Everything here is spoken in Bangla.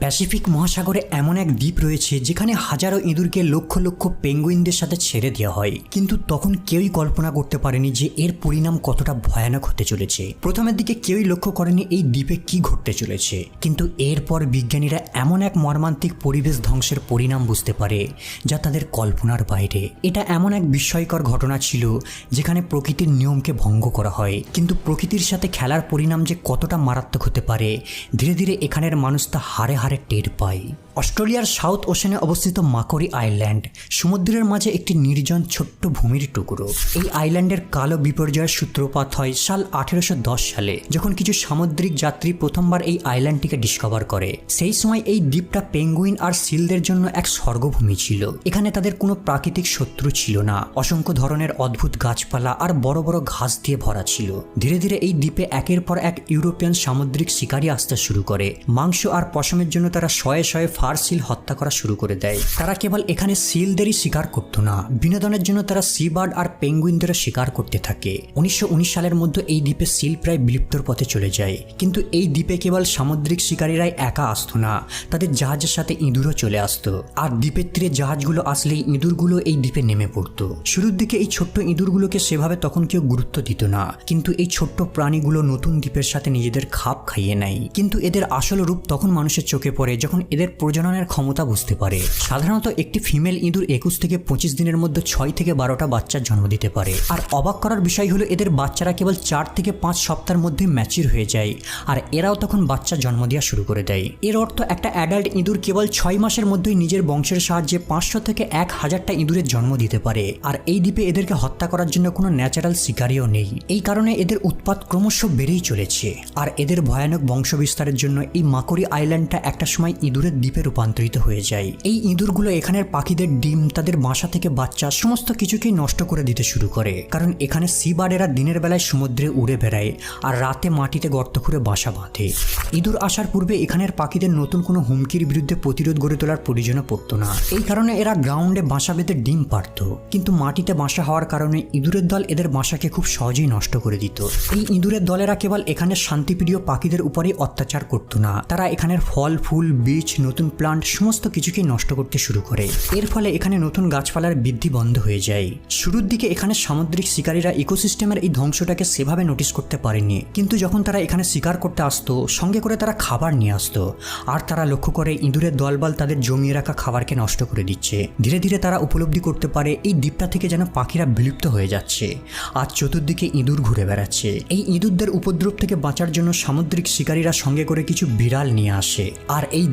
প্যাসিফিক মহাসাগরে এমন এক দ্বীপ রয়েছে যেখানে হাজারো ইঁদুরকে লক্ষ লক্ষ পেঙ্গুইনদের সাথে ছেড়ে দেওয়া হয়। কিন্তু তখন কেউই কল্পনা করতে পারেনি যে এর পরিণাম কতটা ভয়ানক হতে চলেছে। প্রথমের দিকে কেউই লক্ষ্য করেনি এই দ্বীপে কি ঘটতে চলেছে। কিন্তু এরপর বিজ্ঞানীরা এমন এক মর্মান্তিক পরিবেশ ধ্বংসের পরিণাম বুঝতে পারে, যা তাদের কল্পনার বাইরে। এটা এমন এক বিস্ময়কর ঘটনা ছিল, যেখানে প্রকৃতির নিয়মকে ভঙ্গ করা হয়। কিন্তু প্রকৃতির সাথে খেলার পরিণাম যে কতটা মারাত্মক হতে পারে, ধীরে ধীরে এখানের মানুষ তা হারে হারে টের পায় অস্ট্রেলিয়ার সাউথ ওশেনে অবস্থিত মাকরি আইল্যান্ড সমুদ্রের মাঝে একটি নির্জন ছোট্ট ভূমির টুকরো। এই আইল্যান্ডের কালো বিপর্যয়ের সূত্রপাত হয় সাল আঠেরোশো সালে, যখন কিছু সামুদ্রিক যাত্রী প্রথমবার এই আইল্যান্ডটিকে ডিসকভার করে। সেই সময় এই দ্বীপটা পেঙ্গুইন আর সিলদের জন্য এক স্বর্গভূমি ছিল। এখানে তাদের কোনো প্রাকৃতিক শত্রু ছিল না। অসংখ্য ধরনের অদ্ভুত গাছপালা আর বড় বড় ঘাস দিয়ে ভরা ছিল। ধীরে ধীরে এই দ্বীপে একের পর এক ইউরোপিয়ান সামুদ্রিক শিকারী আসতে শুরু করে। মাংস আর পশমের জন্য তারা শয়ে শয়ে ফার সিল হত্যা করা শুরু করে দেয়। তারা কেবল এখানে সিলদেরই শিকার করতো না। বিনোদনের জন্য তারা সি বার্ড আর পেঙ্গুইনদেরও শিকার করতে থাকে। উনিশশো সালের মধ্যে এই দ্বীপে সিল প্রায় বিলুপ্তর পথে চলে যায়। কিন্তু এই দ্বীপে কেবল সামুদ্রিক শিকারীরাই একা আসতো না, তাদের জাহাজের সাথে ইঁদুরও চলে আসতো। আর দ্বীপের তীরে জাহাজগুলো আসলেই ইঁদুরগুলো এই দ্বীপে নেমে পড়তো। শুরুর দিকে এই ছোট্ট ইঁদুরগুলোকে সেভাবে তখন কেউ গুরুত্ব দিত না। কিন্তু এই ছোট্ট প্রাণীগুলো নতুন দ্বীপের সাথে নিজেদের খাপ খাইয়ে নেয়। কিন্তু এদের আসল রূপ তখন মানুষের চোখে পড়ে যখন এদের প্রজননের ক্ষমতা বুঝতে পারে। সাধারণত একটি ফিমেল ইঁদুর একুশ থেকে পঁচিশ দিনের মধ্যে ছয় থেকে বারোটা বাচ্চার জন্ম দিতে পারে। আর অবাক করার বিষয় হলো এদের বাচ্চারা কেবল চার থেকে পাঁচ সপ্তাহের মধ্যে ম্যাচিউর হয়ে যায় আর এরাও তখন বাচ্চা জন্ম দেওয়া শুরু করে দেয়। এর অর্থ একটা অ্যাডাল্ট ইঁদুর কেবল ছয় মাসের মধ্যেই নিজের বংশের সাহায্যে পাঁচশো থেকে এক হাজারটা ইঁদুরের জন্ম দিতে পারে। আর এই দ্বীপে এদেরকে হত্যা করার জন্য কোনো ন্যাচারাল শিকারিও নেই। এই কারণে এদের উৎপাত ক্রমশ বেড়েই চলেছে। আর এদের ভয়ানক বংশ বিস্তারের জন্য এই মাকড়ি আইল্যান্ডটা একটা সময় ইঁদুরের দ্বীপে রূপান্তরিত হয়ে যায়। এই ইঁদুরগুলো এখানের পাখিদের ডিম, তাদের বাসা থেকে বাচ্চা, সমস্ত কিছুকেই নষ্ট করে দিতে শুরু করে। কারণ এখানে সি বার্ডেরা দিনের বেলায় সমুদ্রে উড়ে বেড়ায় আর রাতে মাটিতে গর্ত করে বাসা বাঁধে। ইঁদুর আসার পূর্বে এখানের পাখিদের নতুন কোনো হুমকির বিরুদ্ধে প্রতিরোধ গড়ে তোলার প্রয়োজনও পড়তো না। এই কারণে এরা গ্রাউন্ডে বাসা বেঁধে ডিম পারত। কিন্তু মাটিতে বাসা হওয়ার কারণে ইঁদুরের দল এদের বাসাকে খুব সহজেই নষ্ট করে দিত। এই ইঁদুরের দলেরা কেবল এখানে শান্তিপ্রিয় পাখিদের উপরেই অত্যাচার করতো না। তারা এখানের ফল ফুল, বীজ, নতুন প্লান্ট সমস্ত কিছুকেই নষ্ট করতে শুরু করে। এর ফলে এখানে নতুন গাছপালার বৃদ্ধি বন্ধ হয়ে যায়। শুরুর দিকে এখানে সামুদ্রিক শিকারীরা ইকোসিস্টেমের এই ধ্বংসটাকে সেভাবে নোটিস করতে পারেনি কিন্তু যখন তারা এখানে শিকার করতে আসতো, সঙ্গে করে তারা খাবার নিয়ে আসতো। আর তারা লক্ষ্য করে ইঁদুরের দলবল তাদের জমিয়ে রাখা খাবারকে নষ্ট করে দিচ্ছে। ধীরে ধীরে তারা উপলব্ধি করতে পারে এই দ্বীপটা থেকে যেন পাখিরা বিলুপ্ত হয়ে যাচ্ছে। আর চতুর্দিকে ইঁদুর ঘুরে বেড়াচ্ছে। এই ইঁদুরদের উপদ্রব থেকে বাঁচার জন্য সামুদ্রিক শিকারীরা সঙ্গে করে কিছু বিড়াল নিয়ে আসে। আর এই